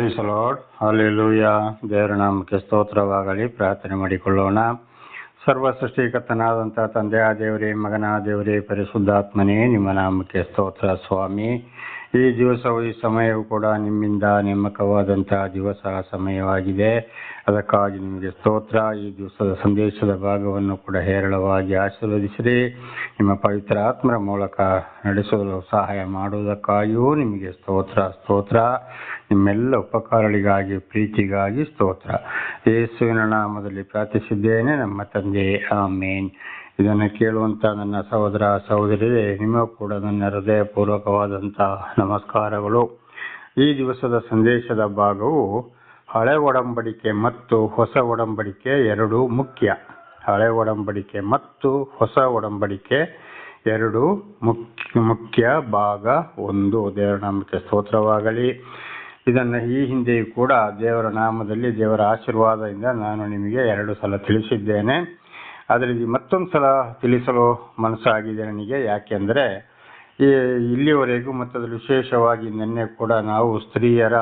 Lord hallelujah ದೇವರ ನಾಮಕ್ಕೆ ಸ್ತೋತ್ರವಾಗಲಿ. ಪ್ರಾರ್ಥನೆ ಮಾಡಿಕೊಳ್ಳೋಣ. ಸರ್ವ ಸೃಷ್ಟಿಕರ್ತನಾದಂಥ ಆ ದೇವರೇ, ಮಗನ, ದೇವರೇ, ಪರಿಶುದ್ಧಾತ್ಮನೇ, ನಿಮ್ಮ ನಾಮಕ್ಕೆ ಸ್ತೋತ್ರ ಸ್ವಾಮಿ. ಈ ದಿವಸವು, ಈ ಸಮಯವು ಕೂಡ ನಿಮ್ಮಿಂದ ನೇಮಕವಾದಂತಹ ದಿವಸ ಸಮಯವಾಗಿದೆ. ಅದಕ್ಕಾಗಿ ನಿಮಗೆ ಸ್ತೋತ್ರ. ಈ ದಿವಸದ ಸಂದೇಶದ ಭಾಗವನ್ನು ಕೂಡ ಹೇರಳವಾಗಿ ಆಶೀರ್ವದಿಸಿರಿ. ನಿಮ್ಮ ಪವಿತ್ರ ಆತ್ಮರ ಮೂಲಕ ನಡೆಸಲು ಸಹಾಯ ಮಾಡುವುದಕ್ಕಾಗಿಯೂ ನಿಮಗೆ ಸ್ತೋತ್ರ ಸ್ತೋತ್ರ. ನಿಮ್ಮೆಲ್ಲ ಉಪಕಾರಗಳಿಗಾಗಿ, ಪ್ರೀತಿಗಾಗಿ ಸ್ತೋತ್ರ. ಯೇಸುವಿನ ನಾಮದಲ್ಲಿ ಪ್ರಾರ್ಥಿಸಿದ್ದೇನೆ ನಮ್ಮ ತಂದೆ. ಆಮೇನ್. ಇದನ್ನು ಕೇಳುವಂಥ ನನ್ನ ಸಹೋದರ ಸಹೋದರಿಯರೇ ನಿಮಗೂ ಕೂಡ ನನ್ನ ಹೃದಯಪೂರ್ವಕವಾದಂಥ ನಮಸ್ಕಾರಗಳು. ಈ ದಿವಸದ ಸಂದೇಶದ ಭಾಗವು ಹಳೆ ಒಡಂಬಡಿಕೆ ಮತ್ತು ಹೊಸ ಒಡಂಬಡಿಕೆ ಎರಡು ಮುಖ್ಯ. ಹಳೆ ಒಡಂಬಡಿಕೆ ಮತ್ತು ಹೊಸ ಒಡಂಬಡಿಕೆ ಎರಡು ಮುಖ್ಯ ಮುಖ್ಯ ಭಾಗ ಒಂದು. ದೇವರ ನಾಮಕ್ಕೆ ಸ್ತೋತ್ರವಾಗಲಿ. ಇದನ್ನು ಈ ಹಿಂದೆಯೂ ಕೂಡ ದೇವರ ನಾಮದಲ್ಲಿ ದೇವರ ಆಶೀರ್ವಾದದಿಂದ ನಾನು ನಿಮಗೆ ಎರಡು ಸಲ ತಿಳಿಸಿದ್ದೇನೆ. ಆದರೆ ಮತ್ತೊಂದು ಸಲ ತಿಳಿಸಲು ಮನಸ್ಸಾಗಿದೆ ನನಗೆ. ಯಾಕೆಂದರೆ ಈ ಇಲ್ಲಿವರೆಗೂ ಮತ್ತು ಅದರಲ್ಲಿ ವಿಶೇಷವಾಗಿ ನಿನ್ನೆ ಕೂಡ ನಾವು ಸ್ತ್ರೀಯರ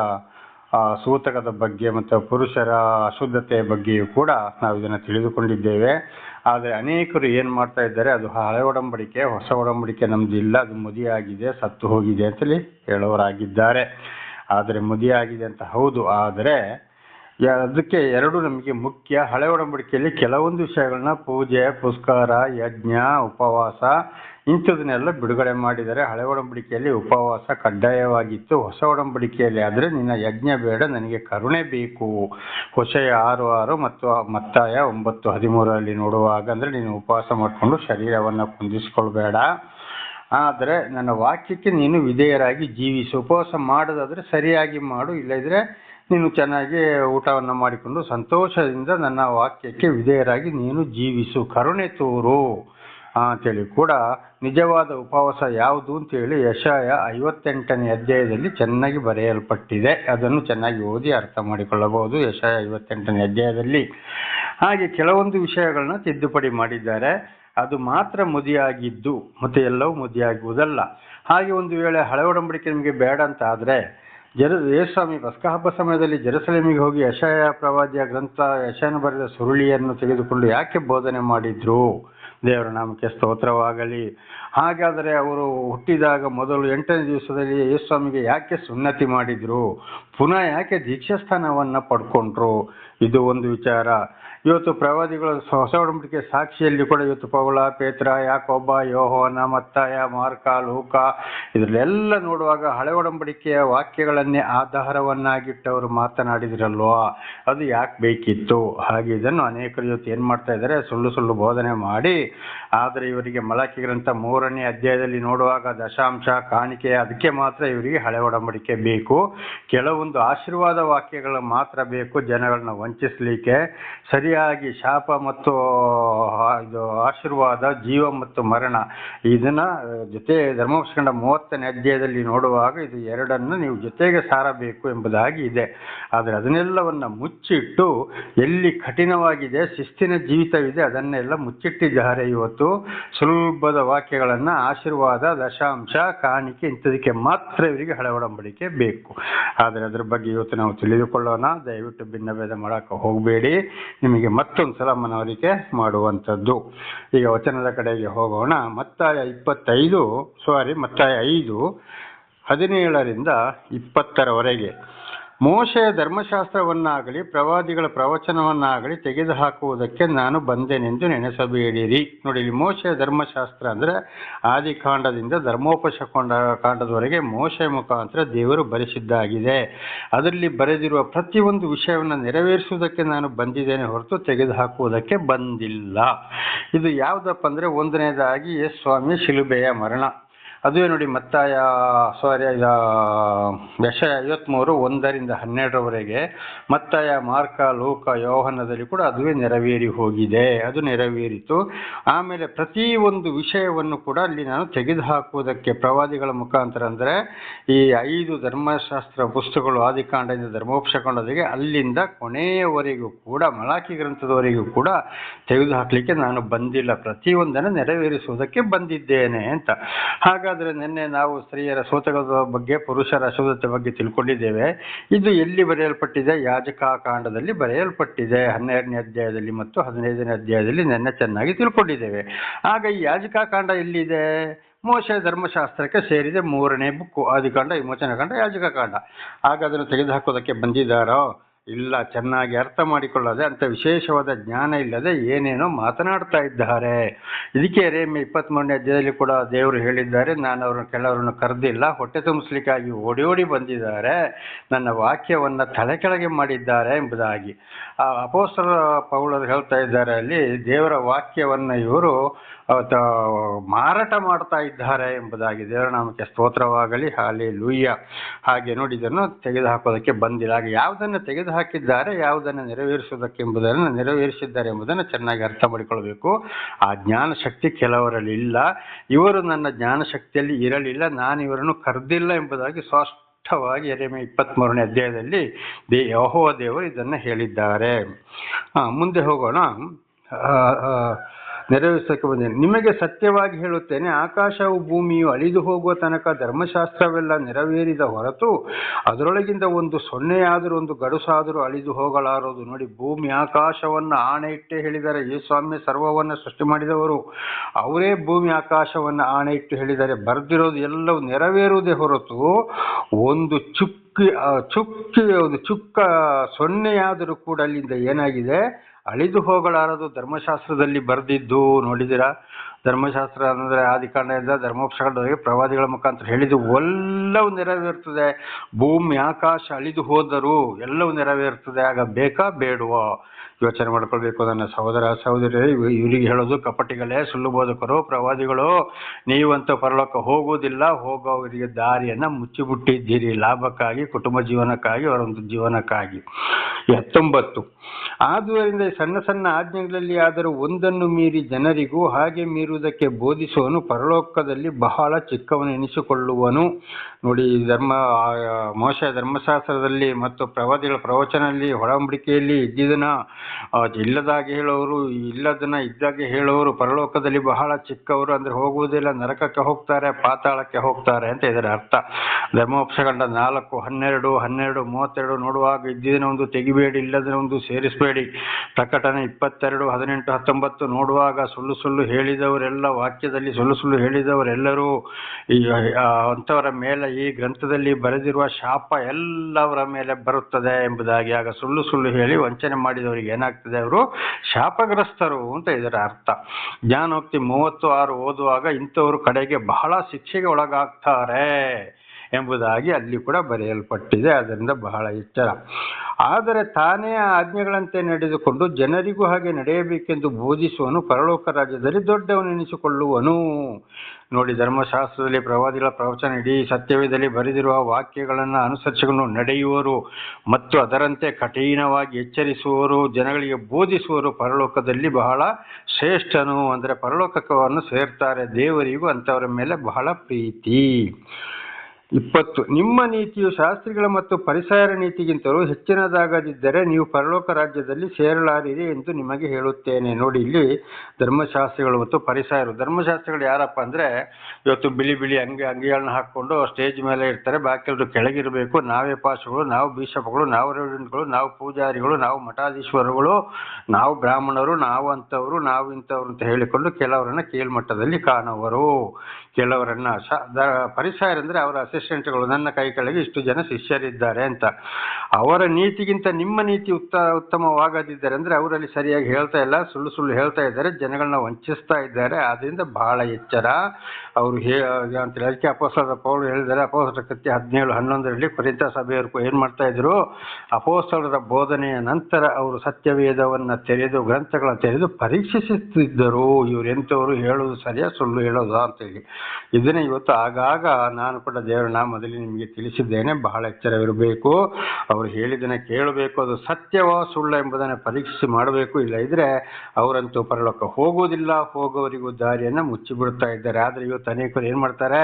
ಸೂತಕದ ಬಗ್ಗೆ ಮತ್ತು ಪುರುಷರ ಅಶುದ್ಧತೆಯ ಬಗ್ಗೆಯೂ ಕೂಡ ನಾವು ಇದನ್ನು ತಿಳಿದುಕೊಂಡಿದ್ದೇವೆ. ಆದರೆ ಅನೇಕರು ಏನು ಮಾಡ್ತಾ ಇದ್ದಾರೆ, ಅದು ಹಳೆ ಒಡಂಬಡಿಕೆ, ಹೊಸ ಒಡಂಬಡಿಕೆ ನಮ್ದು ಇಲ್ಲ ಅದು ಮುದಿಯಾಗಿದೆ, ಸತ್ತು ಹೋಗಿದೆ ಅಂತೇಳಿ ಹೇಳೋರಾಗಿದ್ದಾರೆ. ಆದರೆ ಮುದಿಯಾಗಿದೆ ಅಂತ ಹೌದು. ಆದರೆ ಅದಕ್ಕೆ ಎರಡು ನಮಗೆ ಮುಖ್ಯ. ಹಳೆ ಒಡಂಬಡಿಕೆಯಲ್ಲಿ ಕೆಲವೊಂದು ವಿಷಯಗಳನ್ನ ಪೂಜೆ, ಪುಸ್ಕಾರ, ಯಜ್ಞ, ಉಪವಾಸ ಇಂಥದನ್ನೆಲ್ಲ ಬಿಡುಗಡೆ ಮಾಡಿದರೆ ಹಳೆ ಒಡಂಬಡಿಕೆಯಲ್ಲಿ ಉಪವಾಸ ಕಡ್ಡಾಯವಾಗಿತ್ತು. ಹೊಸ ಒಡಂಬಡಿಕೆಯಲ್ಲಿ ಆದರೆ ನಿನ್ನ ಯಜ್ಞ ಬೇಡ, ನನಗೆ ಕರುಣೆ ಬೇಕು. ಹೊಸೆಯ ಆರು ಆರು ಮತ್ತು ಮತ್ತಾಯ ಒಂಬತ್ತು ಹದಿಮೂರರಲ್ಲಿ ನೋಡುವಾಗ ಅಂದರೆ ನೀನು ಉಪವಾಸ ಮಾಡಿಕೊಂಡು ಶರೀರವನ್ನು ಕುಂದಿಸ್ಕೊಳ್ಬೇಡ. ಆದರೆ ನನ್ನ ವಾಕ್ಯಕ್ಕೆ ನೀನು ವಿಧೇಯರಾಗಿ ಜೀವಿಸು. ಉಪವಾಸ ಮಾಡೋದಾದರೆ ಸರಿಯಾಗಿ ಮಾಡು ಇಲ್ಲದಿದ್ದರೆ ನೀನು ಚೆನ್ನಾಗಿ ಊಟವನ್ನು ಮಾಡಿಕೊಂಡು ಸಂತೋಷದಿಂದ ನನ್ನ ವಾಕ್ಯಕ್ಕೆ ವಿಧೇಯರಾಗಿ ನೀನು ಜೀವಿಸು. ಕರುಣೆ ತೋರು ಅಂತೇಳಿ ಕೂಡ ನಿಜವಾದ ಉಪವಾಸ ಯಾವುದು ಅಂತೇಳಿ ಯಶಾಯ ಐವತ್ತೆಂಟನೇ ಅಧ್ಯಾಯದಲ್ಲಿ ಚೆನ್ನಾಗಿ ಬರೆಯಲ್ಪಟ್ಟಿದೆ. ಅದನ್ನು ಚೆನ್ನಾಗಿ ಓದಿ ಅರ್ಥ ಮಾಡಿಕೊಳ್ಳಬಹುದು ಯಶಾಯ ಐವತ್ತೆಂಟನೇ ಅಧ್ಯಾಯದಲ್ಲಿ. ಹಾಗೆ ಕೆಲವೊಂದು ವಿಷಯಗಳನ್ನ ತಿದ್ದುಪಡಿ ಮಾಡಿದ್ದಾರೆ. ಅದು ಮಾತ್ರ ಮುದಿಯಾಗಿದ್ದು, ಮತ್ತೆ ಎಲ್ಲವೂ ಮುದಿಯಾಗುವುದಲ್ಲ. ಹಾಗೆ ಒಂದು ವೇಳೆ ಹಳೆ ಒಡಂಬಡಿಕೆ ನಿಮಗೆ ಬೇಡ ಅಂತ ಆದರೆ ಜರ ಯೇಸ್ವಾಮಿ ಪಸ್ಕ ಹಬ್ಬ ಸಮಯದಲ್ಲಿ ಜೆರುಸಲೇಮಿಗೆ ಹೋಗಿ ಯಶಯ ಪ್ರವಾದಿಯ ಗ್ರಂಥ ಯಶನ ಬರೆದ ಸುರುಳಿಯನ್ನು ತೆಗೆದುಕೊಂಡು ಯಾಕೆ ಬೋಧನೆ ಮಾಡಿದ್ರು? ದೇವರ ನಾಮಕ್ಕೆ ಸ್ತೋತ್ರವಾಗಲಿ. ಹಾಗಾದರೆ ಅವರು ಹುಟ್ಟಿದಾಗ ಮೊದಲು ಎಂಟನೇ ದಿವಸದಲ್ಲಿ ಯೇಸ್ವಾಮಿಗೆ ಯಾಕೆ ಸುನ್ನತಿ ಮಾಡಿದರು? ಪುನಃ ಯಾಕೆ ದೀಕ್ಷಾಸ್ಥಾನವನ್ನು ಪಡ್ಕೊಂಡ್ರು? ಇದು ಒಂದು ವಿಚಾರ. ಇವತ್ತು ಪ್ರವಾದಿಗಳ ಹೊಸ ಒಡಂಬಡಿಕೆ ಸಾಕ್ಷಿಯಲ್ಲಿ ಕೂಡ ಇವತ್ತು ಪೌಳ ಪೇತ್ರ ಯಾಕೊಬ್ಬ ಯೋಹೋನ, ಮತ್ತಾಯ, ಮಾರ್ಕ, ಲೂಕ ಇದರಲ್ಲೆಲ್ಲ ನೋಡುವಾಗ ಹಳೆ ಒಡಂಬಡಿಕೆಯ ವಾಕ್ಯಗಳನ್ನೇ ಆಧಾರವನ್ನಾಗಿಟ್ಟವರು ಮಾತನಾಡಿದ್ರಲ್ವಾ? ಅದು ಯಾಕೆ ಬೇಕಿತ್ತು? ಹಾಗೆ ಇದನ್ನು ಅನೇಕರು ಇವತ್ತು ಏನು ಮಾಡ್ತಾ ಇದ್ದಾರೆ? ಸುಳ್ಳು ಸುಳ್ಳು ಬೋಧನೆ ಮಾಡಿ ಆದರೆ ಇವರಿಗೆ ಮಲಕಿ ಗ್ರಂಥ ಮೂರನೇ ಅಧ್ಯಾಯದಲ್ಲಿ ನೋಡುವಾಗ ದಶಾಂಶ ಕಾಣಿಕೆ, ಅದಕ್ಕೆ ಮಾತ್ರ ಇವರಿಗೆ ಹಳೆ ಒಡಂಬಡಿಕೆ ಬೇಕು. ಕೆಲವೊಂದು ಆಶೀರ್ವಾದ ವಾಕ್ಯಗಳು ಮಾತ್ರ ಬೇಕು ಜನಗಳನ್ನ ವಂಚಿಸಲಿಕ್ಕೆ. ಸರಿಯಾಗಿ ಶಾಪ ಮತ್ತು ಇದು ಆಶೀರ್ವಾದ, ಜೀವ ಮತ್ತು ಮರಣ, ಇದನ್ನ ಜೊತೆ ಧರ್ಮವರ್ಷಕಂಡ ಮೂವತ್ತನೇ ಅಧ್ಯಾಯದಲ್ಲಿ ನೋಡುವಾಗ ಇದು ಎರಡನ್ನು ನೀವು ಜೊತೆಗೆ ಸಾರಬೇಕು ಎಂಬುದಾಗಿ ಇದೆ. ಆದರೆ ಅದನ್ನೆಲ್ಲವನ್ನ ಮುಚ್ಚಿಟ್ಟು ಎಲ್ಲಿ ಕಠಿಣವಾಗಿದೆ, ಶಿಸ್ತಿನ ಜೀವಿತವಿದೆ, ಅದನ್ನೆಲ್ಲ ಮುಚ್ಚಿಟ್ಟಿದ್ದಾರೆ ಇವತ್ತು ಸುಲಭದ ವಾಕ್ಯಗಳನ್ನು ಆಶೀರ್ವಾದ, ದಶಾಂಶ, ಕಾಣಿಕೆ ಇಂಥದಕ್ಕೆ ಮಾತ್ರ ಇವರಿಗೆ ಹಳೆ ಒಡಂಬಡಿಕೆ ಬೇಕು. ಆದರೆ ಅದರ ಬಗ್ಗೆ ಇವತ್ತು ನಾವು ತಿಳಿದುಕೊಳ್ಳೋಣ. ದಯವಿಟ್ಟು ಭಿನ್ನಭೇದ ಮಾಡೋಕ್ಕೆ ಹೋಗಬೇಡಿ. ನಿಮಗೆ ಮತ್ತೊಂದು ಸಲ ಮನವರಿಕೆ ಮಾಡುವಂಥದ್ದು. ಈಗ ವಚನದ ಕಡೆಗೆ ಹೋಗೋಣ. ಮತ್ತಾಯ ಇಪ್ಪತ್ತೈದು ಸಾರಿ ಮತ್ತಾಯ ಐದು, ಹದಿನೇಳರಿಂದ ಇಪ್ಪತ್ತರವರೆಗೆ. ಮೋಶೆಯ ಧರ್ಮಶಾಸ್ತ್ರವನ್ನಾಗಲಿ ಪ್ರವಾದಿಗಳ ಪ್ರವಚನವನ್ನಾಗಲಿ ತೆಗೆದುಹಾಕುವುದಕ್ಕೆ ನಾನು ಬಂದೆನೆಂದು ನೆನೆಸಬೇಡಿರಿ. ನೋಡಿ ಇಲ್ಲಿ ಮೋಶೆಯ ಧರ್ಮಶಾಸ್ತ್ರ ಅಂದರೆ ಆದಿಕಾಂಡದಿಂದ ಧರ್ಮೋಪಶಕೊಂಡ ಕಾಂಡದವರೆಗೆ ಮೋಶೆಯ ಮುಖಾಂತರ ದೇವರು ಬರೆಸಿದ್ದಾಗಿದೆ. ಅದರಲ್ಲಿ ಬರೆದಿರುವ ಪ್ರತಿಯೊಂದು ವಿಷಯವನ್ನು ನೆರವೇರಿಸುವುದಕ್ಕೆ ನಾನು ಬಂದಿದ್ದೇನೆ ಹೊರತು ತೆಗೆದುಹಾಕುವುದಕ್ಕೆ ಬಂದಿಲ್ಲ. ಇದು ಯಾವುದಪ್ಪ ಅಂದರೆ ಒಂದನೇದಾಗಿ ಎಸ್ ಸ್ವಾಮಿ ಶಿಲುಬೆಯ ಮರಣ. ಅದುವೇ ನೋಡಿ ಮತ್ತಾಯ ಸಾರಿ ದಶ ಐವತ್ಮೂರು ಒಂದರಿಂದ ಹನ್ನೆರಡರವರೆಗೆ ಮತ್ತಾಯ ಮಾರ್ಕ, ಲೋಕ, ಯೋಹನದಲ್ಲಿ ಕೂಡ ಅದುವೇ ನೆರವೇರಿ ಹೋಗಿದೆ. ಅದು ನೆರವೇರಿತು. ಆಮೇಲೆ ಪ್ರತಿ ಒಂದು ವಿಷಯವನ್ನು ಕೂಡ ಅಲ್ಲಿ ನಾನು ತೆಗೆದುಹಾಕುವುದಕ್ಕೆ ಪ್ರವಾದಿಗಳ ಮುಖಾಂತರ ಅಂದರೆ ಈ ಐದು ಧರ್ಮಶಾಸ್ತ್ರ ಪುಸ್ತಕಗಳು ಆದಿಕಾಂಡದಿಂದ ಧರ್ಮೋಪಶಕಾಂಡದಿಗೆ ಅಲ್ಲಿಂದ ಕೊನೆಯವರೆಗೂ ಕೂಡ ಮಲಾಖಿ ಗ್ರಂಥದವರೆಗೂ ಕೂಡ ತೆಗೆದುಹಾಕಲಿಕ್ಕೆ ನಾನು ಬಂದಿಲ್ಲ. ಪ್ರತಿಯೊಂದನ್ನು ನೆರವೇರಿಸುವುದಕ್ಕೆ ಬಂದಿದ್ದೇನೆ ಅಂತ. ಹಾಗಾಗಿ ಹಾಗಾದ್ರೆ ನಿನ್ನೆ ನಾವು ಸ್ತ್ರೀಯರ ಸೂತಕದ ಬಗ್ಗೆ, ಪುರುಷರ ಅಶುದ್ಧತೆ ಬಗ್ಗೆ ತಿಳ್ಕೊಂಡಿದ್ದೇವೆ. ಇದು ಎಲ್ಲಿ ಬರೆಯಲ್ಪಟ್ಟಿದೆ? ಯಾಜಕ ಕಾಂಡದಲ್ಲಿ ಬರೆಯಲ್ಪಟ್ಟಿದೆ. ಹನ್ನೆರಡನೇ ಅಧ್ಯಾಯದಲ್ಲಿ ಮತ್ತು ಹದಿನೈದನೇ ಅಧ್ಯಾಯದಲ್ಲಿ ನಿನ್ನೆ ಚೆನ್ನಾಗಿ ತಿಳ್ಕೊಂಡಿದ್ದೇವೆ. ಆಗ ಈ ಯಾಜಕ ಕಾಂಡ ಎಲ್ಲಿದೆ? ಮೋಶ ಧರ್ಮಶಾಸ್ತ್ರಕ್ಕೆ ಸೇರಿದೆ ಮೂರನೇ ಬುಕ್ಕು. ಆದಿಕಾಂಡ, ವಿಮೋಚನ ಕಾಂಡ, ಯಾಜಕ ಕಾಂಡ. ಆಗ ಅದನ್ನು ತೆಗೆದುಹಾಕೋದಕ್ಕೆ ಬಂದಿದ್ದಾರೋ? ಇಲ್ಲ, ಚೆನ್ನಾಗಿ ಅರ್ಥ ಮಾಡಿಕೊಳ್ಳದೆ ಅಂತ ವಿಶೇಷವಾದ ಜ್ಞಾನ ಇಲ್ಲದೆ ಏನೇನೋ ಮಾತನಾಡ್ತಾ ಇದ್ದಾರೆ. ಇದಕ್ಕೆ ರೇಮಿ ಇಪ್ಪತ್ತ್ಮೂರನೇ ಅಧ್ಯಾಯದಲ್ಲಿ ಕೂಡ ದೇವರು ಹೇಳಿದ್ದಾರೆ, ನಾನು ಅವರನ್ನು ಕೆಲವರನ್ನು ಕರೆದಿಲ್ಲ, ಹೊಟ್ಟೆ ತುಂಬಿಸ್ಲಿಕ್ಕಾಗಿ ಓಡಿ ಓಡಿ ಬಂದಿದ್ದಾರೆ, ನನ್ನ ವಾಕ್ಯವನ್ನು ತಲೆ ಕೆಳಗೆ ಮಾಡಿದ್ದಾರೆ ಎಂಬುದಾಗಿ. ಆ ಅಪೋಸ್ತರ ಪೌಳರು ಹೇಳ್ತಾ ಇದ್ದಾರೆ ಅಲ್ಲಿ ದೇವರ ವಾಕ್ಯವನ್ನು ಇವರು ಮಾರಾಟ ಮಾಡ್ತಾ ಇದ್ದಾರೆ ಎಂಬುದಾಗಿ ದೇವರ ನಾಮಕ್ಕೆ ಸ್ತೋತ್ರವಾಗಲಿ ಹಾಲಿ ಲೂಯ್ಯ ಹಾಗೆ ನೋಡಿ ಇದನ್ನು ತೆಗೆದುಹಾಕೋದಕ್ಕೆ ಬಂದಿಲ್ಲ. ಹಾಗೆ ಯಾವುದನ್ನು ತೆಗೆದುಹಾಕಿದ್ದಾರೆ, ಯಾವುದನ್ನು ನೆರವೇರಿಸುವುದಕ್ಕೆ ಎಂಬುದನ್ನು ನೆರವೇರಿಸಿದ್ದಾರೆ ಎಂಬುದನ್ನು ಚೆನ್ನಾಗಿ ಅರ್ಥ ಮಾಡಿಕೊಳ್ಬೇಕು. ಆ ಜ್ಞಾನ ಶಕ್ತಿ ಕೆಲವರಲ್ಲಿ ಇಲ್ಲ. ಇವರು ನನ್ನ ಜ್ಞಾನ ಶಕ್ತಿಯಲ್ಲಿ ಇರಲಿಲ್ಲ, ನಾನು ಇವರನ್ನು ಕರೆದಿಲ್ಲ ಎಂಬುದಾಗಿ ಸ್ಪಷ್ಟವಾಗಿ ಎರೆಮೆ ಇಪ್ಪತ್ತ್ಮೂರನೇ ಅಧ್ಯಾಯದಲ್ಲಿ ದೇ ಯಹೋ ದೇವರು ಇದನ್ನು ಹೇಳಿದ್ದಾರೆ. ಮುಂದೆ ಹೋಗೋಣ. ನೆರವೇರಿಸಕ್ಕೆ ಬಂದೇನೆ ನಿಮಗೆ ಸತ್ಯವಾಗಿ ಹೇಳುತ್ತೇನೆ, ಆಕಾಶವು ಭೂಮಿಯು ಅಳಿದು ಹೋಗುವ ತನಕ ಧರ್ಮಶಾಸ್ತ್ರವೆಲ್ಲ ನೆರವೇರಿದ ಹೊರತು ಅದರೊಳಗಿಂದ ಒಂದು ಸೊನ್ನೆಯಾದರೂ, ಒಂದು ಗಡುಸಾದರೂ ಅಳಿದು ಹೋಗಲಾರದು. ನೋಡಿ, ಭೂಮಿ ಆಕಾಶವನ್ನು ಆಣೆ ಇಟ್ಟೇ ಹೇಳಿದರೆ ಈ ಸ್ವಾಮಿ ಸರ್ವವನ್ನು ಸೃಷ್ಟಿ ಮಾಡಿದವರು, ಅವರೇ ಭೂಮಿ ಆಕಾಶವನ್ನು ಆಣೆ ಇಟ್ಟು ಹೇಳಿದರೆ, ಬರೆದಿರೋದು ಎಲ್ಲವೂ ನೆರವೇರುವುದೇ ಹೊರತು ಒಂದು ಚುಕ್ಕಿ ಚುಕ್ಕಿ, ಒಂದು ಚುಕ್ಕ ಸೊನ್ನೆಯಾದರೂ ಕೂಡ ಅಲ್ಲಿಂದ ಏನಾಗಿದೆ? ಅಳಿದು ಹೋಗಲಾರದು ಧರ್ಮಶಾಸ್ತ್ರದಲ್ಲಿ ಬರೆದಿದ್ದು ನೋಡಿದಿರಾ ಧರ್ಮಶಾಸ್ತ್ರ ಅಂದರೆ ಆದಿಕಾಂಡದಿಂದ ಧರ್ಮೋಪಶಗಳವರೆಗೆ ಪ್ರವಾದಿಗಳ ಮುಖಾಂತರ ಹೇಳಿದ್ದು ಎಲ್ಲವೂ ನೆರವೇರ್ತದೆ. ಭೂಮಿ, ಆಕಾಶ ಅಳಿದು ಹೋದರೂ ಎಲ್ಲವೂ ನೆರವೇರ್ತದೆ. ಆಗ ಬೇಕಾ ಬೇಡವೋ? ಯೋಚನೆ ಮಾಡ್ಕೊಳ್ಬೇಕು ನನ್ನ ಸಹೋದರ ಸಹೋದರಿ ಇವರಿಗೆ ಹೇಳೋದು ಕಪಟಿಗಳೇ ಸುಳ್ಳು ಬೋಧಕರು ಪ್ರವಾದಿಗಳು. ನೀವಂತೂ ಪರಲೋಕ ಹೋಗುವುದಿಲ್ಲ ಹೋಗೋವರಿಗೆ ದಾರಿಯನ್ನು ಮುಚ್ಚಿಬಿಟ್ಟಿದ್ದೀರಿ. ಲಾಭಕ್ಕಾಗಿ, ಕುಟುಂಬ ಜೀವನಕ್ಕಾಗಿ, ಅವರೊಂದು ಜೀವನಕ್ಕಾಗಿ. ಹತ್ತೊಂಬತ್ತು. ಆದುದರಿಂದ ಸಣ್ಣ ಸಣ್ಣ ಆಜ್ಞೆಗಳಲ್ಲಿ ಆದರೂ ಒಂದನ್ನು ಮೀರಿ ಜನರಿಗೂ ಹಾಗೆ ಮೀರುವುದಕ್ಕೆ ಬೋಧಿಸುವನು ಪರಲೋಕದಲ್ಲಿ ಬಹಳ ಚಿಕ್ಕವನು ಎನಿಸಿಕೊಳ್ಳುವನು. ನೋಡಿ ಧರ್ಮ ಮೋಶ ಧರ್ಮಶಾಸ್ತ್ರದಲ್ಲಿ ಮತ್ತು ಪ್ರವಾದಿಗಳ ಪ್ರವಚನದಲ್ಲಿ ಒಳಂಬಡಿಕೆಯಲ್ಲಿ ಇದ್ದಿದ್ದನ್ನ ಆ, ಇಲ್ಲದಾಗಿ ಹೇಳೋರು ಇಲ್ಲದನ್ನ ಇದ್ದಾಗೆ ಹೇಳೋರು ಪರಲೋಕದಲ್ಲಿ ಬಹಳ ಚಿಕ್ಕವರು ಅಂದ್ರೆ ಹೋಗುವುದಿಲ್ಲ ನರಕಕ್ಕೆ ಹೋಗ್ತಾರೆ ಪಾತಾಳಕ್ಕೆ ಹೋಗ್ತಾರೆ ಅಂತ ಇದರ ಅರ್ಥ. ಧರ್ಮೋಪಸಗಂಡ ನಾಲ್ಕು ಹನ್ನೆರಡು ಹನ್ನೆರಡು ಮೂವತ್ತೆರಡು ನೋಡುವಾಗ ಇದ್ದಿದ್ದನ್ನ ಒಂದು ತೆಗಿಬೇಡಿ ಇಲ್ಲದನ್ನ ಒಂದು ಸೇರಿಸಬೇಡಿ. ಪ್ರಕಟಣೆ ಇಪ್ಪತ್ತೆರಡು ಹದಿನೆಂಟು ಹತ್ತೊಂಬತ್ತು ನೋಡುವಾಗ ಸುಳ್ಳು ಸುಳ್ಳು ಹೇಳಿದವರೆಲ್ಲ ವಾಕ್ಯದಲ್ಲಿ ಸುಳ್ಳು ಸುಳ್ಳು ಹೇಳಿದವರೆಲ್ಲರೂ ಈ ಅಂಥವರ ಮೇಲೆ ಈ ಗ್ರಂಥದಲ್ಲಿ ಬರೆದಿರುವ ಶಾಪ ಎಲ್ಲವರ ಮೇಲೆ ಬರುತ್ತದೆ ಎಂಬುದಾಗಿ ಆಗ ಸುಳ್ಳು ಸುಳ್ಳು ಹೇಳಿ ವಂಚನೆ ಮಾಡಿದವರಿಗೆ ಏನಾಗ್ತದೆ ಅವರು ಶಾಪಗ್ರಸ್ತರು ಅಂತ ಇದರ ಅರ್ಥ. ಜ್ಞಾನೋಕ್ತಿ ಮೂವತ್ತು ಆರು ಓದುವಾಗ ಇಂಥವರು ಕಡೆಗೆ ಬಹಳ ಶಿಕ್ಷೆಗೆ ಒಳಗಾಗ್ತಾರೆ. ಎಂಬುದಾಗಿ ಅಲ್ಲಿ ಕೂಡ ಬರೆಯಲ್ಪಟ್ಟಿದೆ, ಅದರಿಂದ ಬಹಳ ಎಚ್ಚರ ಆದರೆ ತಾನೇ ಆಜ್ಞೆಗಳಂತೆ ನಡೆದುಕೊಂಡು ಜನರಿಗೂ ಹಾಗೆ ನಡೆಯಬೇಕೆಂದು ಬೋಧಿಸುವನು ಪರಲೋಕ ರಾಜ್ಯದಲ್ಲಿ ದೊಡ್ಡವನೆನಿಸಿಕೊಳ್ಳುವನು ನೋಡಿ, ಧರ್ಮಶಾಸ್ತ್ರದಲ್ಲಿ ಪ್ರವಾದಿಗಳ ಪ್ರವಚನ ಇಡೀ ಸತ್ಯವೇದಲ್ಲಿ ಬರೆದಿರುವ ವಾಕ್ಯಗಳನ್ನು ಅನುಸರಿಸಿಕೊಂಡು ನಡೆಯುವರು, ಮತ್ತು ಅದರಂತೆ ಕಠಿಣವಾಗಿ ಎಚ್ಚರಿಸುವರು, ಜನಗಳಿಗೆ ಬೋಧಿಸುವರು ಪರಲೋಕದಲ್ಲಿ ಬಹಳ ಶ್ರೇಷ್ಠನು. ಅಂದರೆ ಪರಲೋಕವನ್ನು ಸೇರ್ತಾರೆ ದೇವರಿಗೂ ಅಂಥವರ ಮೇಲೆ ಬಹಳ ಪ್ರೀತಿ. ಇಪ್ಪತ್ತು. ನಿಮ್ಮ ನೀತಿಯು ಶಾಸ್ತ್ರಿಗಳ ಮತ್ತು ಪರಿಸರ ನೀತಿಗಿಂತಲೂ ಹೆಚ್ಚಿನದಾಗದಿದ್ದರೆ ನೀವು ಪರಲೋಕ ರಾಜ್ಯದಲ್ಲಿ ಸೇರಲಾರಿರಿ ಎಂದು ನಿಮಗೆ ಹೇಳುತ್ತೇನೆ. ನೋಡಿ, ಇಲ್ಲಿ ಧರ್ಮಶಾಸ್ತ್ರಿಗಳು ಮತ್ತು ಪರಿಸರ ಧರ್ಮಶಾಸ್ತ್ರಿಗಳು ಯಾರಪ್ಪ ಅಂದರೆ, ಇವತ್ತು ಬಿಳಿ ಬಿಳಿ ಅಂಗಿ ಅಂಗಿಗಳನ್ನ ಹಾಕ್ಕೊಂಡು ಸ್ಟೇಜ್ ಮೇಲೆ ಇರ್ತಾರೆ ಬಾಕಿಯವರು ಕೆಳಗಿರಬೇಕು. ನಾವೇ ಪಾಸುಗಳು ನಾವು ಬಿಷಪ್ಗಳು, ನಾವು ರೆವಿಡೆಂಟ್ಗಳು, ನಾವು ಪೂಜಾರಿಗಳು, ನಾವು ಮಠಾಧೀಶ್ವರಗಳು ನಾವು ಬ್ರಾಹ್ಮಣರು, ನಾವು ಅಂಥವರು, ನಾವು ಇಂಥವ್ರು ಅಂತ ಹೇಳಿಕೊಂಡು ಕೆಲವರನ್ನ ಕೇಳ್ಮಟ್ಟದಲ್ಲಿ ಕಾಣುವರು. ಕೆಲವರನ್ನ ಪರಿಸರ ಅಂದರೆ ಅವರ ಅಸಿಸ್ಟೆಂಟ್ಗಳು ನನ್ನ ಕೈ ಕೆಳಗೆ ಇಷ್ಟು ಜನ ಶಿಷ್ಯರಿದ್ದಾರೆ ಅಂತ. ಅವರ ನೀತಿಗಿಂತ ನಿಮ್ಮ ನೀತಿ ಉತ್ತ, ಉತ್ತಮವಾಗದಿದ್ದಾರೆ ಅಂದರೆ ಅವರಲ್ಲಿ ಸರಿಯಾಗಿ ಹೇಳ್ತಾ ಇಲ್ಲ, ಸುಳ್ಳು ಸುಳ್ಳು ಹೇಳ್ತಾ ಇದ್ದಾರೆ, ಜನಗಳನ್ನ ವಂಚಿಸ್ತಾ ಇದ್ದಾರೆ. ಆದ್ದರಿಂದ ಬಹಳ ಎಚ್ಚರ. ಅವರು ಅಂತೇಳಿ ಅದಕ್ಕೆ ಅಪೋಸ್ತದ ಪೌರು ಹೇಳಿದ್ದಾರೆ ಅಪೋಸ್ತಲ ಕೃತ್ಯ ಹದಿನೇಳು, ಹನ್ನೊಂದರಲ್ಲಿ ಕುರಿತ ಸಭೆಯವರು ಏನು ಮಾಡ್ತಾ ಇದ್ರು? ಅಪೋಸ್ತಲರ ಬೋಧನೆಯ ನಂತರ ಅವರು ಸತ್ಯವೇದವನ್ನು ತೆರೆದು, ಗ್ರಂಥಗಳನ್ನು ತೆರೆದು ಪರೀಕ್ಷಿಸುತ್ತಿದ್ದರು. ಇವರು ಎಂಥವರು ಹೇಳೋದು ಸರಿಯಾ, ಸುಳ್ಳು ಹೇಳೋದಾ ಅಂತೇಳಿ ಇದನ್ನೇ ಇವತ್ತು ಆಗಾಗ ನಾನು ಕೂಡ ದೇವರ ನಾಮದಲ್ಲಿ ನಿಮಗೆ ತಿಳಿಸಿದ್ದೇನೆ. ಬಹಳ ಎಚ್ಚರವಿರಬೇಕು. ಅವರು ಹೇಳಿದ್ದನ್ನು ಕೇಳಬೇಕು. ಅದು ಸತ್ಯವೋ ಸುಳ್ಳು ಎಂಬುದನ್ನು ಪರೀಕ್ಷಿಸಿ ಮಾಡಬೇಕು. ಇಲ್ಲ ಇದ್ರೆ ಅವರಂತೂ ಪರಲೋಕ ಹೋಗುವುದಿಲ್ಲ. ಹೋಗೋವರಿಗೂ ದಾರಿಯನ್ನು ಮುಚ್ಚಿಬಿಡ್ತಾ ಇದ್ದಾರೆ. ಆದರೆ ಇವತ್ತು ಅನೇಕರು ಏನು ಮಾಡ್ತಾರೆ?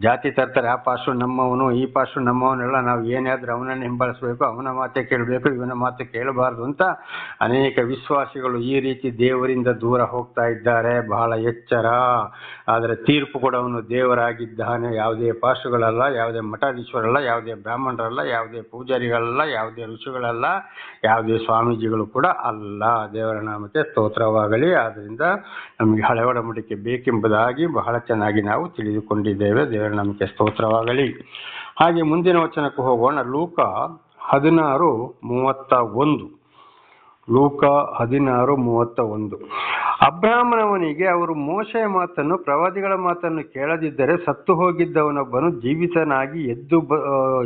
ಜಾತಿ, ತರ್ತಾರೆ. ಆ ಪಾಶು ನಮ್ಮವನು, ಈ ಪಾಶು ನಮ್ಮವನೆಲ್ಲ. ನಾವು ಏನಾದರೂ ಅವನನ್ನು ಹಿಂಬಾಲಿಸಬೇಕು, ಅವನ ಮಾತೆ ಕೇಳಬೇಕು, ಇವನ ಮಾತು ಕೇಳಬಾರ್ದು ಅಂತ ಅನೇಕ ವಿಶ್ವಾಸಿಗಳು ಈ ರೀತಿ ದೇವರಿಂದ ದೂರ ಹೋಗ್ತಾ ಇದ್ದಾರೆ. ಬಹಳ ಎಚ್ಚರ. ಆದರೆ ತೀರ್ಪು ಅವನು ದೇವರಾಗಿದ್ದಾನೆ. ಯಾವುದೇ ಪಾಶುಗಳಲ್ಲ ಯಾವುದೇ ಮಠಾಧೀಶ್ವರಲ್ಲ, ಯಾವುದೇ ಬ್ರಾಹ್ಮಣರಲ್ಲ, ಯಾವುದೇ ಪೂಜಾರಿಗಳಲ್ಲ, ಯಾವುದೇ ಋಷಿಗಳಲ್ಲ, ಯಾವುದೇ ಸ್ವಾಮೀಜಿಗಳು ಕೂಡ ಅಲ್ಲ. ದೇವರ ನಾಮಕ್ಕೆ ಸ್ತೋತ್ರವಾಗಲಿ. ಆದ್ದರಿಂದ ನಮಗೆ ಹಳೆ ಒಡಂಬಡಿಕೆ ಬೇಕೆಂಬುದಾಗಿ ಬಹಳ ಚೆನ್ನಾಗಿ ನಾವು ತಿಳಿದುಕೊಂಡಿದ್ದೇವೆ. ದೇವರ ನಾಮಕ್ಕೆ ಸ್ತೋತ್ರವಾಗಲಿ. ಹಾಗೆ ಮುಂದಿನ ವಚನಕ್ಕೆ ಹೋಗೋಣ. ಲೂಕ ಹದಿನಾರು ಮೂವತ್ತ ಒಂದು. ಲೂಕ ಹದಿನಾರು ಮೂವತ್ತ ಒಂದು ಅಬ್ರಾಹ್ಮಣವನಿಗೆ ಅವರು ಮೋಶೆಯ ಮಾತನ್ನು, ಪ್ರವಾದಿಗಳ ಮಾತನ್ನು ಕೇಳದಿದ್ದರೆ ಸತ್ತು ಹೋಗಿದ್ದವನೊಬ್ಬನು ಜೀವಿತನಾಗಿ ಎದ್ದು ಬ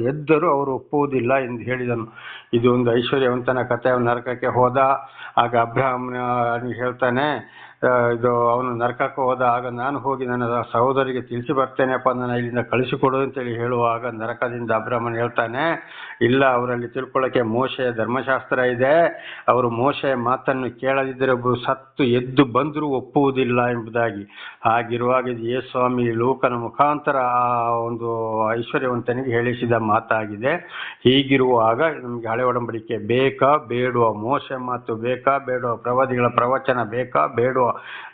ಎದ್ದರೂ ಅವರು ಒಪ್ಪುವುದಿಲ್ಲ ಎಂದು ಹೇಳಿದನು. ಇದು ಒಂದು ಐಶ್ವರ್ಯವಂತನ ಕಥೆ. ನರಕಕ್ಕೆ ಹೋದ, ಆಗ ಅಬ್ರಾಹ್ಮಣ ಹೇಳ್ತಾನೆ ಇದು ಅವನು ನರಕಕ್ಕೆ ಹೋದ ಆಗ ನಾನು ಹೋಗಿ ನನ್ನ ಸಹೋದರಿಗೆ ತಿಳಿಸಿ ಬರ್ತೇನೆಪ್ಪ, ನನ್ನ ಇಲ್ಲಿಂದ ಕಳಿಸಿಕೊಡು ಅಂತೇಳಿ ಹೇಳುವಾಗ ನರಕದಿಂದ ಅಬ್ರಾಹ್ಮಣ ಹೇಳ್ತಾನೆ, ಇಲ್ಲ, ಅವರಲ್ಲಿ ತಿಳ್ಕೊಳ್ಳೋಕೆ ಮೋಶೆಯ ಧರ್ಮಶಾಸ್ತ್ರ ಇದೆ, ಅವರು ಮೋಶೆಯ ಮಾತನ್ನು ಕೇಳದಿದ್ದರೆ ಒಬ್ಬರು ಸತ್ತು ಎದ್ದು ಬಂದರೂ ಒಪ್ಪುವುದಿಲ್ಲ ಎಂಬುದಾಗಿ. ಹಾಗಿರುವಾಗ ಇದು ಯೇಸ್ವಾಮಿ ಲೋಕನ ಮುಖಾಂತರ ಆ ಒಂದು ಐಶ್ವರ್ಯವಂತನಿಗೆ ಹೇಳಿಸಿದ ಮಾತಾಗಿದೆ. ಹೀಗಿರುವಾಗ ನಮಗೆ ಹಳೆ ಒಡಂಬಡಿಕೆ ಬೇಕಾ, ಬೇಡುವ ಮೋಶೆ ಮಾತು ಬೇಕಾ, ಬೇಡುವ ಪ್ರವಾದಿಗಳ ಪ್ರವಚನ ಬೇಕಾ, ಬೇಡುವ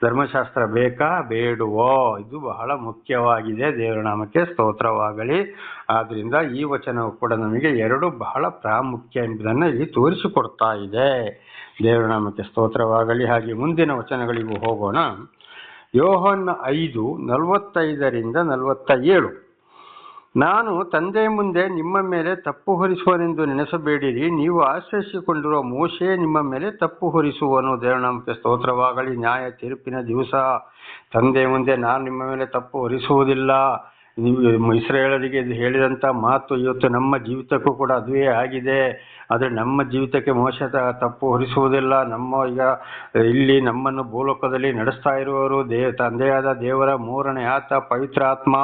ಧರ್ಮಶಾಸ್ತ್ರ ಬೇಕಾ? ಬೇಡುವೋ. ಇದು ಬಹಳ ಮುಖ್ಯವಾಗಿದೆ. ದೇವರ ನಾಮಕ್ಕೆ ಸ್ತೋತ್ರವಾಗಲಿ. ಆದ್ರಿಂದ ಈ ವಚನವು ಕೂಡ ನಮಗೆ ಎರಡು ಬಹಳ ಪ್ರಾಮುಖ್ಯ ಎಂಬುದನ್ನು ಇಲ್ಲಿ ತೋರಿಸಿಕೊಡ್ತಾ ಇದೆ. ದೇವರ ನಾಮಕ್ಕೆ ಸ್ತೋತ್ರವಾಗಲಿ. ಹಾಗೆ ಮುಂದಿನ ವಚನಗಳಿಗೂ ಹೋಗೋಣ. ಯೋಹನ್ ಐದು ನಲವತ್ತೈದರಿಂದ ನಲವತ್ತ ಏಳು ನಾನು ತಂದೆ ಮುಂದೆ ನಿಮ್ಮ ಮೇಲೆ ತಪ್ಪು ಹೊರಿಸುವನೆಂದು ನೆನೆಸಬೇಡಿರಿ. ನೀವು ಆಶ್ರಯಿಸಿಕೊಂಡಿರುವ ಮೋಶೆ ನಿಮ್ಮ ಮೇಲೆ ತಪ್ಪು ಹೊರಿಸುವನು. ದೇವನಾಮಕ್ಕೆ ಸ್ತೋತ್ರವಾಗಲಿ. ನ್ಯಾಯ ತೀರ್ಪಿನ ದಿವಸ ತಂದೆ ಮುಂದೆ ನಾನು ನಿಮ್ಮ ಮೇಲೆ ತಪ್ಪು ಹೊರಿಸುವುದಿಲ್ಲ. ನೀವು ಇಸ್ರೇಲರಿಗೆ ಇದು ಹೇಳಿದಂಥ ಮಾತು ಇವತ್ತು ನಮ್ಮ ಜೀವಿತಕ್ಕೂ ಕೂಡ ಅದುವೇ ಆಗಿದೆ. ಆದರೆ ನಮ್ಮ ಜೀವಿತಕ್ಕೆ ಮೋಶ ತಪ್ಪು ಹೊರಿಸುವುದಿಲ್ಲ. ನಮ್ಮ ಈಗ ಇಲ್ಲಿ ನಮ್ಮನ್ನು ಭೂಲೋಕದಲ್ಲಿ ನಡೆಸ್ತಾ ಇರುವವರು ದೇವ ತಂದೆಯಾದ ದೇವರ ಮೂರನೇ ಆತ ಪವಿತ್ರಾತ್ಮ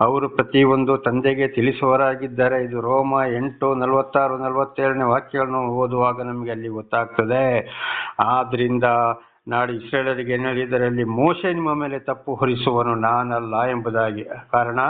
ಅವರು ಪ್ರತಿಯೊಂದು ತಂದೆಗೆ ತಿಳಿಸುವರಾಗಿದ್ದಾರೆ ಇದು ರೋಮ ಎಂಟು ನಲವತ್ತಾರು ನಲವತ್ತೇಳನೇ ವಾಕ್ಯಗಳನ್ನು ಓದುವಾಗ ನಮಗೆ ಅಲ್ಲಿ ಗೊತ್ತಾಗ್ತದೆ. ಆದ್ರಿಂದ ನಾಡು ಇಸ್ರೇಲರಿಗೆ ಹೇಳಿದರೆ ಮೋಶೆ ನಿಮ್ಮ ಮೇಲೆ ತಪ್ಪು ಹೊರಿಸುವನು ನಾನಲ್ಲ ಎಂಬುದಾಗಿ. ಕಾರಣ,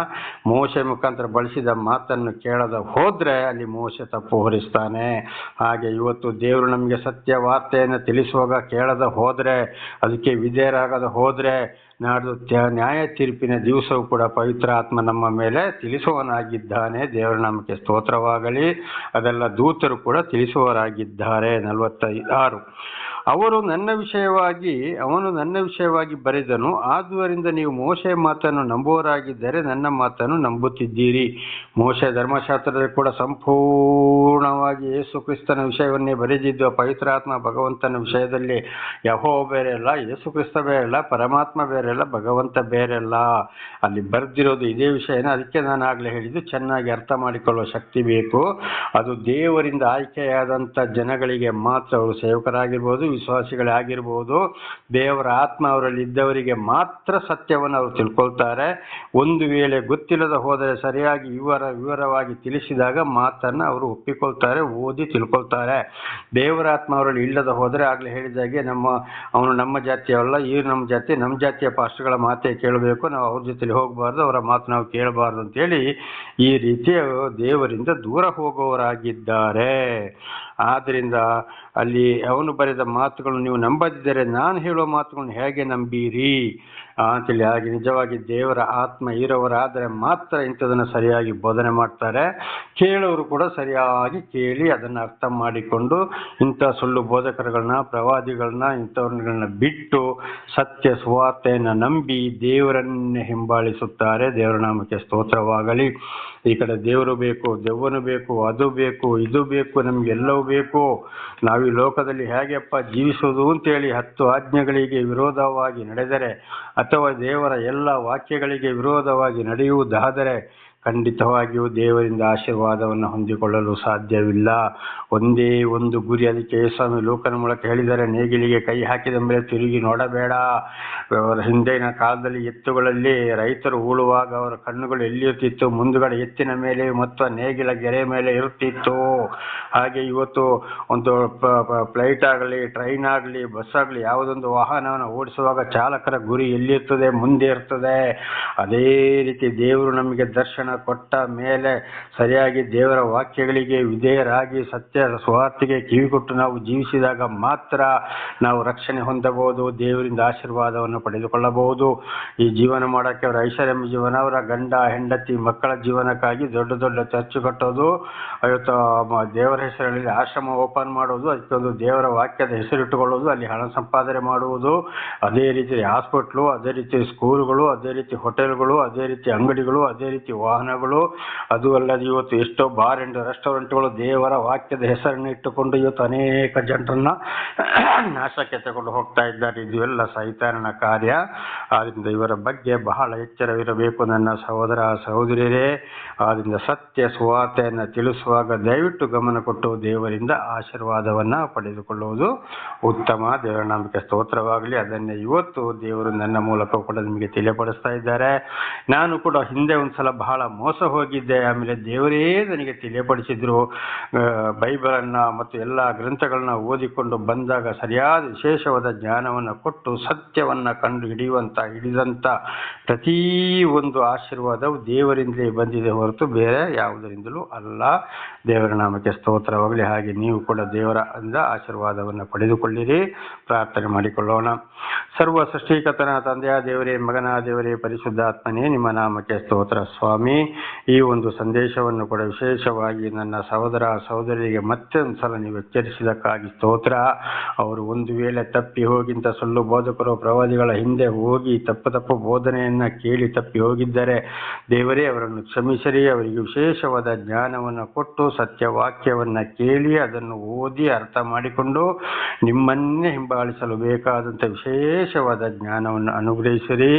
ಮೋಶೆ ಮುಖಾಂತರ ಬಳಸಿದ ಮಾತನ್ನು ಕೇಳದ ಹೋದ್ರೆ ಅಲ್ಲಿ ಮೋಶೆ ತಪ್ಪು ಹೊರಿಸ್ತಾನೆ. ಹಾಗೆ ಇವತ್ತು ದೇವರು ನಮಗೆ ಸತ್ಯ ವಾರ್ತೆಯನ್ನು ತಿಳಿಸುವಾಗ ಕೇಳದ ಹೋದ್ರೆ, ಅದಕ್ಕೆ ವಿಧೇಯರಾಗದ ಹೋದ್ರೆ ನಾಡ್ದು ನ್ಯಾಯ ತೀರ್ಪಿನ ದಿವಸವೂ ಕೂಡ ಪವಿತ್ರ ಆತ್ಮ ನಮ್ಮ ಮೇಲೆ ತಿಳಿಸುವನಾಗಿದ್ದಾನೆ ದೇವರ ನಾಮಕ್ಕೆ ಸ್ತೋತ್ರವಾಗಲಿ. ಅದೆಲ್ಲ ದೂತರು ಕೂಡ ತಿಳಿಸುವರಾಗಿದ್ದಾರೆ ನಲವತ್ತೈದು ಅವರು ನನ್ನ ವಿಷಯವಾಗಿ, ಅವನು ನನ್ನ ವಿಷಯವಾಗಿ ಬರೆದನು. ಆದುದರಿಂದ ನೀವು ಮೋಶೆಯ ಮಾತನ್ನು ನಂಬುವರಾಗಿದ್ದರೆ ನನ್ನ ಮಾತನ್ನು ನಂಬುತ್ತಿದ್ದೀರಿ. ಮೋಶೆ ಧರ್ಮಶಾಸ್ತ್ರದಲ್ಲಿ ಕೂಡ ಸಂಪೂರ್ಣವಾಗಿ ಯೇಸು ಕ್ರಿಸ್ತನ ವಿಷಯವನ್ನೇ ಬರೆದಿದ್ದು ಪವಿತ್ರಾತ್ಮ ಭಗವಂತನ ವಿಷಯದಲ್ಲಿ ಯಹೋ ಬೇರೆ ಅಲ್ಲ ಯೇಸು ಕ್ರಿಸ್ತ ಬೇರೆ ಅಲ್ಲ ಪರಮಾತ್ಮ ಬೇರೆ ಅಲ್ಲ ಭಗವಂತ ಬೇರೆ ಅಲ್ಲ ಅಲ್ಲಿ ಬರೆದಿರೋದು ಇದೇ ವಿಷಯನ. ಅದಕ್ಕೆ ನಾನು ಆಗಲೇ ಹೇಳಿದ್ದು, ಚೆನ್ನಾಗಿ ಅರ್ಥ ಮಾಡಿಕೊಳ್ಳುವ ಶಕ್ತಿ ಬೇಕು. ಅದು ದೇವರಿಂದ ಆಯ್ಕೆಯಾದಂಥ ಜನಗಳಿಗೆ ಮಾತ್ರ ಅವರು ಸೇವಕರಾಗಿರ್ಬೋದು ವಿಶ್ವಾಸಿಗಳೇ ಆಗಿರ್ಬೋದು, ದೇವರ ಆತ್ಮ ಅವರಲ್ಲಿ ಇದ್ದವರಿಗೆ ಮಾತ್ರ ಸತ್ಯವನ್ನು ಅವರು ತಿಳ್ಕೊಳ್ತಾರೆ. ಒಂದು ವೇಳೆ ಗೊತ್ತಿಲ್ಲದ ಹೋದರೆ ಸರಿಯಾಗಿ ವಿವರ, ವಿವರವಾಗಿ ತಿಳಿಸಿದಾಗ ಮಾತನ್ನು ಅವರು ಒಪ್ಪಿಕೊಳ್ತಾರೆ, ಓದಿ ತಿಳ್ಕೊಳ್ತಾರೆ. ದೇವರ ಆತ್ಮ ಅವರಲ್ಲಿ ಇಲ್ಲದ ಹೋದರೆ ಆಗಲೇ ಹೇಳಿದಾಗೆ ನಮ್ಮ, ಅವನು ನಮ್ಮ ಜಾತಿಯವಲ್ಲ ಈ ನಮ್ಮ ಜಾತಿ, ನಮ್ಮ ಜಾತಿಯ ಪಾಸ್ಟ್ಗಳ ಮಾತೇ ಕೇಳಬೇಕು, ನಾವು ಅವ್ರ ಜೊತೆಲಿ ಹೋಗಬಾರ್ದು, ಅವರ ಮಾತು ನಾವು ಕೇಳಬಾರ್ದು ಅಂತೇಳಿ ಈ ರೀತಿ ದೇವರಿಂದ ದೂರ ಹೋಗುವವರಾಗಿದ್ದಾರೆ ಆದ್ದರಿಂದ ಅಲ್ಲಿ ಅವನು ಬರೆದ ಮಾತುಗಳನ್ನು ನೀವು ನಂಬದಿದ್ದರೆ ನಾನು ಹೇಳುವ ಮಾತುಗಳನ್ನು ಹೇಗೆ ನಂಬೀರಿ? ಅಂತೇಳಿ. ಹಾಗೆ ನಿಜವಾಗಿ ದೇವರ ಆತ್ಮ ಇರೋವರಾದರೆ ಮಾತ್ರ ಇಂಥದನ್ನು ಸರಿಯಾಗಿ ಬೋಧನೆ ಮಾಡ್ತಾರೆ. ಕೇಳೋರು ಕೂಡ ಸರಿಯಾಗಿ ಕೇಳಿ ಅದನ್ನು ಅರ್ಥ ಮಾಡಿಕೊಂಡು ಇಂಥ ಸುಳ್ಳು ಬೋಧಕರುಗಳನ್ನ, ಪ್ರವಾದಿಗಳನ್ನ, ಇಂಥವ್ರನ್ನ ಬಿಟ್ಟು ಸತ್ಯ ಸುವಾರ್ತೆಯನ್ನು ನಂಬಿ ದೇವರನ್ನೇ ಹಿಂಬಾಲಿಸುತ್ತಾರೆ. ದೇವರ ನಾಮಕ್ಕೆ ಸ್ತೋತ್ರವಾಗಲಿ. ಈ ಕಡೆ ದೇವರು ಬೇಕು, ದೆವ್ವನು ಬೇಕು, ಅದು ಬೇಕು, ಇದು ಬೇಕು ನಮಗೆಲ್ಲವೂ ಬೇಕು. ನಾವು ಈ ಲೋಕದಲ್ಲಿ ಹೇಗೆಪ್ಪ ಜೀವಿಸುವುದು ಅಂತೇಳಿ ಹತ್ತು ಆಜ್ಞೆಗಳಿಗೆ ವಿರೋಧವಾಗಿ ನಡೆದರೆ ಅಥವಾ ದೇವರ ಎಲ್ಲ ವಾಕ್ಯಗಳಿಗೆ ವಿರೋಧವಾಗಿ ನಡೆಯುವುದಾದರೆ ಖಂಡಿತವಾಗಿಯೂ ದೇವರಿಂದ ಆಶೀರ್ವಾದವನ್ನು ಹೊಂದಿಕೊಳ್ಳಲು ಸಾಧ್ಯವಿಲ್ಲ. ಒಂದೇ ಒಂದು ಗುರಿ ಅದಕ್ಕೆ ಸ್ವಾಮಿ ಲೋಕನ ಮೂಲಕ ಹೇಳಿದರೆ ನೇಗಿಲಿಗೆ ಕೈ ಹಾಕಿದ ಮೇಲೆ ತಿರುಗಿ ನೋಡಬೇಡ. ಅವರ ಹಿಂದಿನ ಕಾಲದಲ್ಲಿ ಎತ್ತುಗಳಲ್ಲಿ ರೈತರು ಉಳುವಾಗ ಅವರ ಕಣ್ಣುಗಳು ಎಲ್ಲಿರುತ್ತಿತ್ತು? ಮುಂದುಗಡೆ ಎತ್ತಿನ ಮೇಲೆ ಮತ್ತು ನೇಗಿಲ ಗೆರೆ ಮೇಲೆ ಇರುತ್ತಿತ್ತು. ಹಾಗೆ ಇವತ್ತು ಒಂದು ಫ್ಲೈಟ್ ಆಗಲಿ, ಟ್ರೈನ್ ಆಗಲಿ, ಬಸ್ ಆಗಲಿ ಯಾವುದೊಂದು ವಾಹನವನ್ನು ಓಡಿಸುವಾಗ ಚಾಲಕರ ಗುರಿ ಎಲ್ಲಿರ್ತದೆ? ಮುಂದೆ ಇರ್ತದೆ. ಅದೇ ರೀತಿ ದೇವರು ನಮಗೆ ದರ್ಶನ ಕೊಟ್ಟ ಮೇಲೆ ಸರಿಯಾಗಿ ದೇವರ ವಾಕ್ಯಗಳಿಗೆ ವಿಧೇಯರಾಗಿ ಸತ್ಯ ಸ್ವಾರ್ಥಿಗೆ ಕಿವಿಗೊಟ್ಟು ನಾವು ಜೀವಿಸಿದಾಗ ಮಾತ್ರ ನಾವು ರಕ್ಷಣೆ ಹೊಂದಬಹುದು, ದೇವರಿಂದ ಆಶೀರ್ವಾದವನ್ನು ಪಡೆದುಕೊಳ್ಳಬಹುದು. ಈ ಜೀವನ ಮಾಡೋಕ್ಕೆ ಅವರ ಐಶ್ವರ್ಯ ಜೀವನ, ಅವರ ಗಂಡ, ಹೆಂಡತಿ, ಮಕ್ಕಳ ಜೀವನಕ್ಕಾಗಿ ದೊಡ್ಡ ದೊಡ್ಡ ಚರ್ಚು ಕಟ್ಟೋದು ಇವತ್ತು ದೇವರ ಹೆಸರಲ್ಲಿ ಆಶ್ರಮ ಓಪನ್ ಮಾಡೋದು, ಅದಕ್ಕೆ ಒಂದು ದೇವರ ವಾಕ್ಯದ ಹೆಸರಿಟ್ಟುಕೊಳ್ಳೋದು, ಅಲ್ಲಿ ಹಣ ಸಂಪಾದನೆ ಮಾಡುವುದು, ಅದೇ ರೀತಿ ಹಾಸ್ಪಿಟ್ಲು, ಅದೇ ರೀತಿ ಸ್ಕೂಲ್ಗಳು, ಅದೇ ರೀತಿ ಹೋಟೆಲ್ಗಳು, ಅದೇ ರೀತಿ ಅಂಗಡಿಗಳು, ಅದೇ ರೀತಿ ವಾಹನಗಳು. ಅದು ಅಲ್ಲದೆ ಇವತ್ತು ಎಷ್ಟೋ ಬಾರ್ ಅಂಡ್ ರೆಸ್ಟೋರೆಂಟ್ಗಳು ದೇವರ ವಾಕ್ಯದ ಹೆಸರನ್ನು ಇಟ್ಟುಕೊಂಡು ಇವತ್ತು ಅನೇಕ ಜನರನ್ನ ನಾಶಕ್ಕೆ ತಗೊಂಡು ಹೋಗ್ತಾ ಇದ್ದಾರೆ. ಇದು ಎಲ್ಲ ಕಾರ್ಯ. ಆದ್ದರಿಂದ ಇವರ ಬಗ್ಗೆ ಬಹಳ ಎಚ್ಚರವಿರಬೇಕು ನನ್ನ ಸಹೋದರ ಸಹೋದರಿಯರೇ. ಆದ್ರಿಂದ ಸತ್ಯ ಸುವಾರ್ತೆಯನ್ನು ತಿಳಿಸುವಾಗ ದಯವಿಟ್ಟು ಗಮನ ಕೊಟ್ಟು ದೇವರಿಂದ ಆಶೀರ್ವಾದವನ್ನು ಪಡೆದುಕೊಳ್ಳುವುದು ಉತ್ತಮ. ದೇವರ ನಂಬಿಕೆ ಸ್ತೋತ್ರವಾಗಲಿ. ಅದನ್ನೇ ಇವತ್ತು ದೇವರು ನನ್ನ ಮೂಲಕ ಕೂಡ ನಿಮಗೆ ತಿಳಿಯಪಡಿಸ್ತಾ ಇದ್ದಾರೆ. ನಾನು ಕೂಡ ಹಿಂದೆ ಒಂದ್ಸಲ ಬಹಳ ಮೋಸ ಹೋಗಿದ್ದೆ. ಆಮೇಲೆ ದೇವರೇ ನನಗೆ ತಿಳಿಯಪಡಿಸಿದ್ರು. ಬೈಬಲನ್ನು ಮತ್ತು ಎಲ್ಲ ಗ್ರಂಥಗಳನ್ನ ಓದಿಕೊಂಡು ಬಂದಾಗ ಸರಿಯಾದ ವಿಶೇಷವಾದ ಜ್ಞಾನವನ್ನು ಕೊಟ್ಟು ಸತ್ಯವನ್ನು ಕಂಡು ಹಿಡಿಯುವಂಥ ಹಿಡಿದಂಥ ಪ್ರತಿ ಒಂದು ಆಶೀರ್ವಾದವು ದೇವರಿಂದಲೇ ಬಂದಿದೆ ಹೊರತು ಬೇರೆ ಯಾವುದರಿಂದಲೂ ಅಲ್ಲ. ದೇವರ ನಾಮಕ್ಕೆ ಸ್ತೋತ್ರವಾಗಲಿ. ಹಾಗೆ ನೀವು ಕೂಡ ದೇವರ ಅಂದ ಆಶೀರ್ವಾದವನ್ನು ಪಡೆದುಕೊಳ್ಳಿರಿ. ಪ್ರಾರ್ಥನೆ ಮಾಡಿಕೊಳ್ಳೋಣ. ಸರ್ವ ಸೃಷ್ಟಿಕತನ ತಂದೆಯ ದೇವರೇ, ಮಗನ ದೇವರೇ, ಪರಿಶುದ್ಧಾತ್ಮನೇ, ನಿಮ್ಮ ನಾಮಕ್ಕೆ ಸ್ತೋತ್ರ ಸ್ವಾಮಿ. ಈ ಒಂದು ಸಂದೇಶವನ್ನು ಕೂಡ ವಿಶೇಷವಾಗಿ ನನ್ನ ಸಹೋದರ ಸಹೋದರಿಗೆ ಮತ್ತೆ ಒಂದು ಸಲ ನೀವು ಎಚ್ಚರಿಸಿದಕ್ಕಾಗಿ ಸ್ತೋತ್ರ. ಅವರು ಒಂದು ವೇಳೆ ತಪ್ಪಿ ಹೋಗಿಂತ ಸುಳ್ಳು ಬೋಧಕರು ಪ್ರವಾದಿಗಳ ಹಿಂದೆ ಹೋಗಿ ತಪ್ಪು ತಪ್ಪು ಬೋಧನೆಯನ್ನ ಕೇಳಿ ತಪ್ಪಿ ಹೋಗಿದ್ದರೆ ದೇವರೇ ಅವರನ್ನು ಕ್ಷಮಿಸಿರಿ. ಅವರಿಗೆ ವಿಶೇಷವಾದ ಜ್ಞಾನವನ್ನು ಕೊಟ್ಟು ಸತ್ಯ ವಾಕ್ಯವನ್ನ ಕೇಳಿ ಅದನ್ನು ಓದಿ ಅರ್ಥ ಮಾಡಿಕೊಂಡು ನಿಮ್ಮನ್ನೇ ಹಿಂಬಾಲಿಸಲು ಬೇಕಾದಂಥ ವಿಶೇಷವಾದ ಜ್ಞಾನವನ್ನು ಅನುಗ್ರಹಿಸಿರಿ.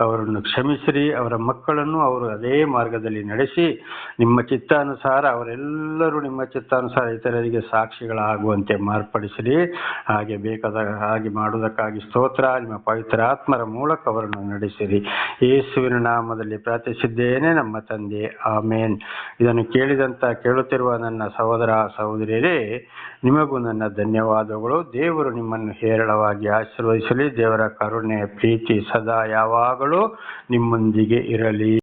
ಅವರನ್ನು ಕ್ಷಮಿಸಿರಿ. ಅವರ ಮಕ್ಕಳನ್ನು ಅವರು ಅದೇ ಮಾರ್ಗದಲ್ಲಿ ನಡೆಸಿ ನಿಮ್ಮ ಚಿತ್ತಾನುಸಾರ ಅವರೆಲ್ಲರೂ ನಿಮ್ಮ ಚಿತ್ತಾನುಸಾರ ಇತರರಿಗೆ ಸಾಕ್ಷಿಗಳಾಗುವಂತೆ ಮಾರ್ಪಡಿಸಲಿ ಹಾಗೆ ಬೇಕಾದ ಹಾಗೆ ಮಾಡುವುದಕ್ಕಾಗಿ ಸ್ತೋತ್ರ, ನಿಮ್ಮ ಪವಿತ್ರ ಆತ್ಮರ ಮೂಲಕ ಅವರನ್ನು ನಡೆಸಿರಿ. ಯೇಸುವಿನ ನಾಮದಲ್ಲಿ ಪ್ರಾರ್ಥಿಸಿದ್ದೇನೆ ನಮ್ಮ ತಂದೆ. ಆಮೇನ್. ಇದನ್ನು ಕೇಳಿದಂತ ಕೇಳುತ್ತಿರುವ ನನ್ನ ಸಹೋದರ ಸಹೋದರಿಯರೇ, ನಿಮಗೂ ನನ್ನ ಧನ್ಯವಾದಗಳು. ದೇವರು ನಿಮ್ಮನ್ನು ಹೇರಳವಾಗಿ ಆಶೀರ್ವದಿಸಲಿ. ದೇವರ ಕರುಣೆ, ಪ್ರೀತಿ ಸದಾ ಯಾವಾಗಲೂ ನಿಮ್ಮೊಂದಿಗೆ ಇರಲಿ.